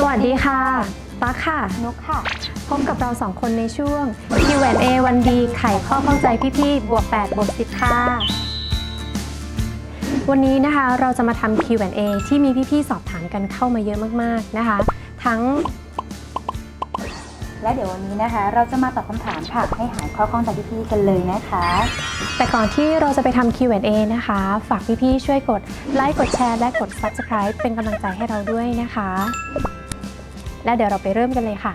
สวัสดีค่ะตั๊กค่ะ นุกค่ะ พบกับเราสองคนในช่วง Q&A วันดีไขข้อข้องใจพี่ๆบวก8บวก10 ค่ะ วันนี้นะคะเราจะมาทำ Q&A ที่มีพี่ๆสอบถามกันเข้ามาเยอะมากๆนะคะ ทั้ง และเดี๋ยววันนี้นะคะ เราจะมาตอบคำถามค่ะให้หายข้อข้องใจพี่ๆกันเลยนะคะ แต่ก่อนที่เราจะไปทำ Q&A นะคะ ฝากพี่ๆช่วยกดไลค์กดแชร์และกด Subscribe เป็นกำลังใจให้เราด้วยนะคะ และเดี๋ยวเราไปเริ่มกันเลยค่ะ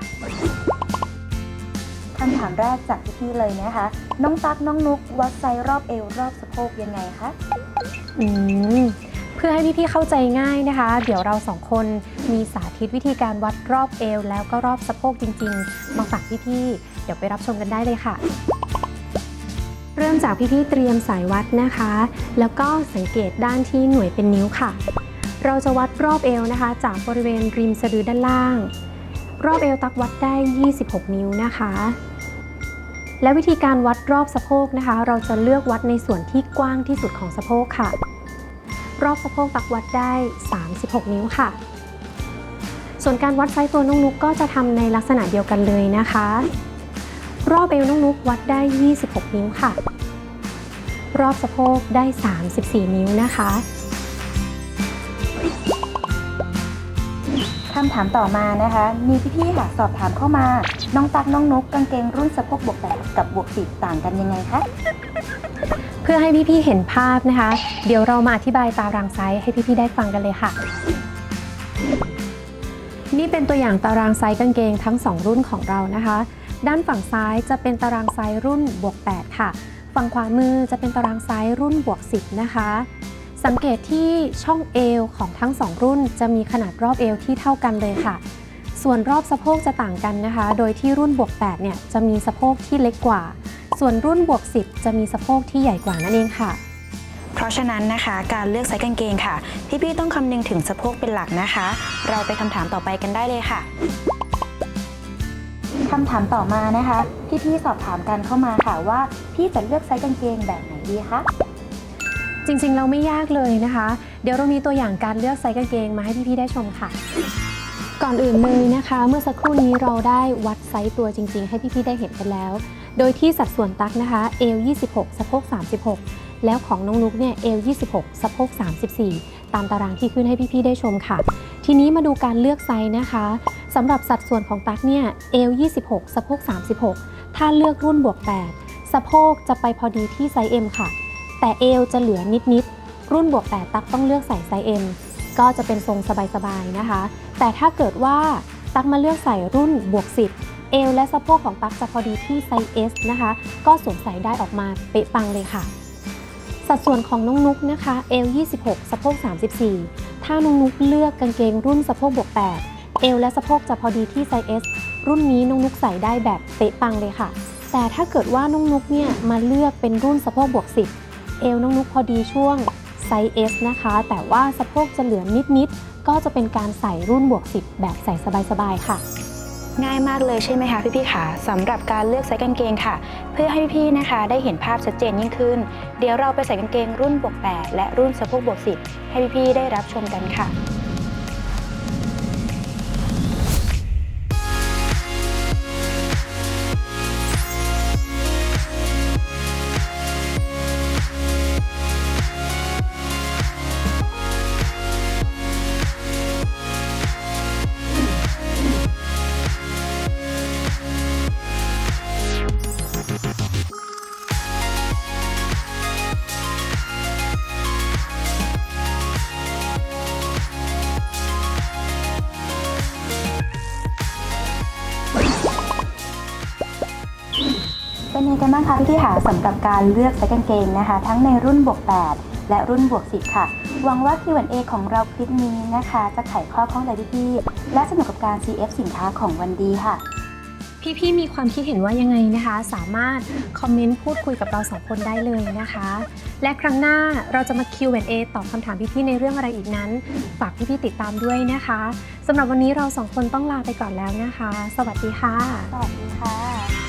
คำถามแรกจากพี่ๆเลยนะคะ น้องตั๊กน้องนุกวัดไซส์รอบเอวรอบสะโพกยังไงคะอืมเพื่อให้พี่ๆเข้าใจง่ายนะคะ เดี๋ยวเราสองคนมีสาธิตวิธีการวัดรอบเอว แล้วก็รอบสะโพกจริงๆมาฝากพี่ๆเดี๋ยวไปรับชมกันได้เลยค่ะ เริ่มจากพี่ๆเตรียมสายวัดนะคะ แล้วก็สังเกตด้านที่หน่วยเป็นนิ้วค่ะ เราจะวัดรอบเอวนะคะ จากบริเวณริมสะดือด้านล่าง รอบเอวตักวัดได้ 26 นิ้วนะคะ และวิธีการวัดรอบสะโพกนะคะ เราจะเลือกวัดในส่วนที่กว้างที่สุดของสะโพกค่ะ รอบสะโพกตักวัดได้ 36 นิ้วค่ะ ส่วนการวัดไซส์ตัวน้องนุกก็จะทำในลักษณะเดียวกันเลยนะคะ รอบเอวน้องนุกวัดได้ 26 นิ้วค่ะ รอบสะโพกได้ 34 นิ้วนะคะำถามต่อมานะคะ มีพี่ๆค่ะสอบถามเข้ามา น้องตั๊กน้องนุกกางเกงรุ่นสะโพกบวกแปดกับบวกสิบต่างกันยังไงคะ เพื่อให้พี่ๆเห็นภาพนะคะ เดี๋ยวเรามาอธิบายตารางไซส์ให้พี่ๆได้ฟังกันเลยค่ะ นี่เป็นตัวอย่างตารางไซส์กางเกงทั้ง 2 รุ่นของเรานะคะ ด้านฝั่งซ้ายจะเป็นตารางไซส์รุ่นบวก 8 ค่ะ ฝั่งขวามือจะเป็นตารางไซส์รุ่นบวก 10 นะคะ สังเกตที่ช่องเอวของทั้ง2รุ่นจะมีขนาดรอบเอวที่เท่ากันเลยค่ะ ส่วนรอบสะโพกจะต่างกันนะคะ โดยที่รุ่นบวก 8 เนี่ยจะมีสะโพกที่เล็กกว่า ส่วนรุ่นบวก 10 จะมีสะโพกที่ใหญ่กว่านั่นเองค่ะ เพราะฉะนั้นนะคะ การเลือกไซส์กางเกงค่ะ พี่ๆต้องคำนึงถึงสะโพกเป็นหลักนะคะ เราไปคำถามต่อไปกันได้เลยค่ะคำถามต่อมานะคะ พี่ๆสอบถามกันเข้ามาค่ะว่า พี่จะเลือกไซส์กางเกงแบบไหนดีคะ จริงๆ เราไม่ยากเลยนะคะ เดี๋ยวเรามีตัวอย่างการเลือกไซส์กางเกงมาให้พี่ๆ ได้ชมค่ะ ก่อนอื่นเลยนะคะ เมื่อสักครู่นี้เราได้วัดไซส์ตัวจริง ๆ ให้พี่ๆ ได้เห็นกันแล้ว โดยที่สัดส่วนตักนะคะเอว26 สะโพก 36 แล้วของน้องนุกเนี่ยเอว26 สะโพก 34 ตามตารางที่ขึ้นให้พี่ๆ ได้ชมค่ะ ทีนี้มาดูการเลือกไซส์นะคะสำหรับสัดส่วนของตักเนี่ยเอว26 สะโพก 36 ถ้าเลือกรุ่นบวก 8 สะโพกจะไปพอดีที่ไซส์ M ค่ะ แต่เอวจะเหลือนิดๆรุ่นบวก8ตักต้องเลือกใส่ไซส์ M ก็จะเป็นทรงสบายๆนะคะ แต่ถ้าเกิดว่าตักมาเลือกใส่รุ่นบวก 10 เอวและสะโพกของตักจะพอดีที่ไซส์ S นะคะ ก็สวมใส่ได้ออกมาเป๊ะปังเลยค่ะ สัดส่วนของน้องนุกนะคะเอว26 สะโพก 34 ถ้าน้องนุกเลือกกางเกงรุ่นสะโพกบวก 8 เอวและสะโพกจะพอดีที่ไซส์ S รุ่นนี้น้องนุกใส่ได้แบบเป๊ะปังเลยค่ะ แต่ถ้าเกิดว่าน้องนุกเนี่ยมาเลือกเป็นรุ่นสะโพกบวก 10 เอวน้องนุกพอดีช่วงไซส์ S นะคะ แต่ว่าสะโพกจะเหลือนิดๆก็จะเป็นการใส่รุ่นบวก 10 แบบใส่สบายๆค่ะง่ายมากเลยใช่ไหมคะพี่ๆค่ะสำหรับการเลือกไซส์กางเกงค่ะ เพื่อให้พี่ๆนะคะ ได้เห็นภาพชัดเจนยิ่งขึ้น เดี๋ยวเราไปใส่กางเกงรุ่นบวก 8 และรุ่นสะโพกบวก 10 ให้พี่ๆได้รับชมกันค่ะ ยังไงกันบ้างคะพี่ๆค่ะสำหรับการเลือกไซส์กางเกงนะคะ ทั้งในรุ่นบวก 8 และรุ่นบวก 10 ค่ะ หวังว่า Q&A ของเราคลิปนี้นะคะ จะไขข้อข้องใจพี่ๆและสนุกกับการ CF สินค้าของวันดีค่ะ พี่ๆมีความคิดเห็นว่ายังไงนะคะ สามารถคอมเมนต์พูดคุยกับเราสองคนได้เลยนะคะ และครั้งหน้าเราจะมา Q&A ตอบคำถามพี่ๆในเรื่องอะไรอีกนั้น ฝากพี่ๆติดตามด้วยนะคะสำหรับวันนี้เราสองคนต้องลาไปก่อนแล้วนะคะ สวัสดีค่ะ สวัสดีค่ะ